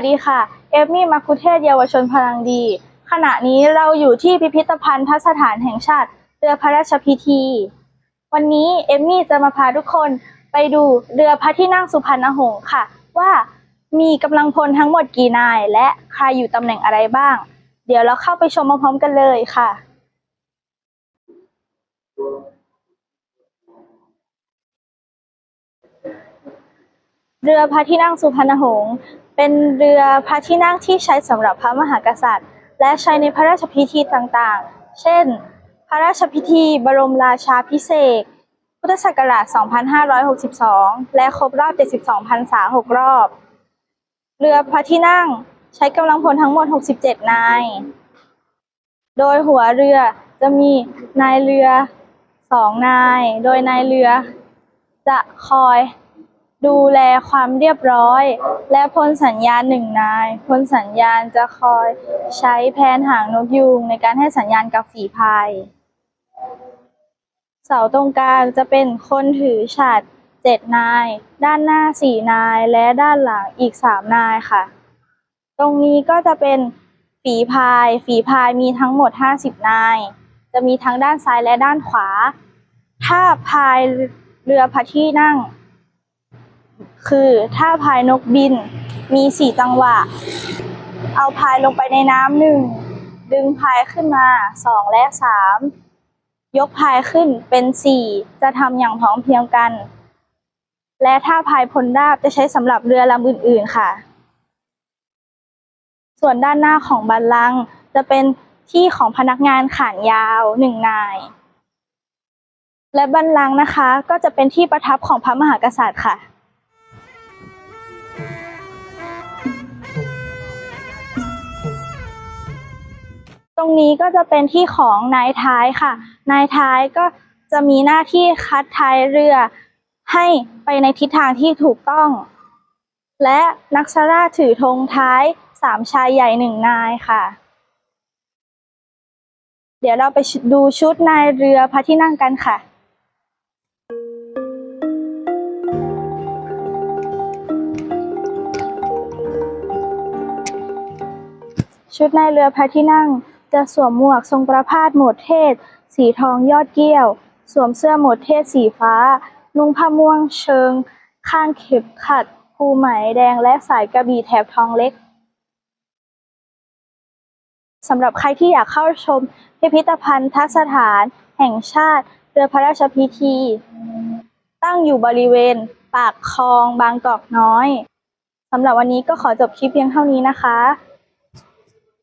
วัสดีค่ะ เอฟมี่มาคุเทศเยาวชนพลังดี ขณะนี้เราอยู่ที่พิพิธภัณฑ์สถานแห่งชาติเรือพระราชพิธี วันนี้เอมมี่จะมาพาทุกคนไปดูเรือพระที่นั่งสุพรรณหงษ์ค่ะ ว่ามีกำลังพลทั้งหมดกี่นาย และใครอยู่ตำแหน่งอะไรบ้าง เดี๋ยวเราเข้าไปชมพร้อมๆกันเลยค่ะ เรือพระที่นั่งสุพรรณหงษ์ เป็นเรือพระที่นั่งที่ใช้สำหรับพระมหากษัตริย์ และใช้ในพระราชพิธีต่างๆ เช่น พระราชพิธีบรมราชาพิเศษพุทธศักราช 2562 และครบรอบ 72พรรษา 6 รอบ เรือพระที่นั่งใช้กำลังพลทั้งหมด 67 นาย โดยหัวเรือจะมีนายเรือสองนาย โดยนายเรือจะคอย ดูแลความเรียบร้อย และพลสัญญาณหนึ่งนาย พลสัญญาณจะคอยใช้แผนหางนกยูงในการให้สัญญาณกับฝีพายเสาตรงกลางจะเป็นคนถือฉัตรเจ็ดนาย ด้านหน้าสี่นายและด้านหลังอีกสามนายค่ะ ตรงนี้ก็จะเป็นฝีพาย ฝีพายมีทั้งหมด50นาย จะมีทั้งด้านซ้ายและด้านขวา ถ้าพายเรือพระที่นั่ง คือถ้าพายนกบิน มีสี่จังหวะ เอาพายลงไปในน้ำหนึ่ง ดึงพายขึ้นมาสองและสามยกพายขึ้นเป็นสี่จะทำอย่างพร้อมเพรียงกัน และถ้าพายพลราบจะใช้สำหรับเรือลำอื่น ๆค่ะ ส่วนด้านหน้าของบัลลังก์จะเป็นที่ของพนักงานขานยาวหนึ่งนาย และบัลลังก์นะคะ ก็จะเป็นที่ประทับของพระมหากษัตริย์ค่ะ รงนี้ก็จะเป็นที่ของนายท้ายค่ะ นายท้ายก็จะมีหน้าที่คัดท้ายเรือ ให้ไปในทิศทางที่ถูกต้อง และนักสราถือธงท้ายสามชายใหญ่หนึ่งนายค่ะ เดี๋ยวเราไปดูชุดนายเรือพระที่นั่งกันค่ะชุดนายเรือพระที่นั่ง จะสวมหมวกทรงประพาสหมดเทศ สีทองยอดเกี้ยว สวมเสื้อหมดเทศสีฟ้า นุ่งผ้าม่วงเชิง ข้างเข็มขัดภูไหมแดงและสายกระบี่แถบทองเล็กสำหรับใครที่อยากเข้าชมพิพิธภัณฑ์ทัศถาน แห่งชาติ เรือพระราชพิธี ตั้งอยู่บริเวณ ปากคลองบางกอกน้อยสำหรับวันนี้ก็ขอจบคลิปเพียงเท่านี้นะคะ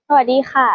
สวัสดีค่ะ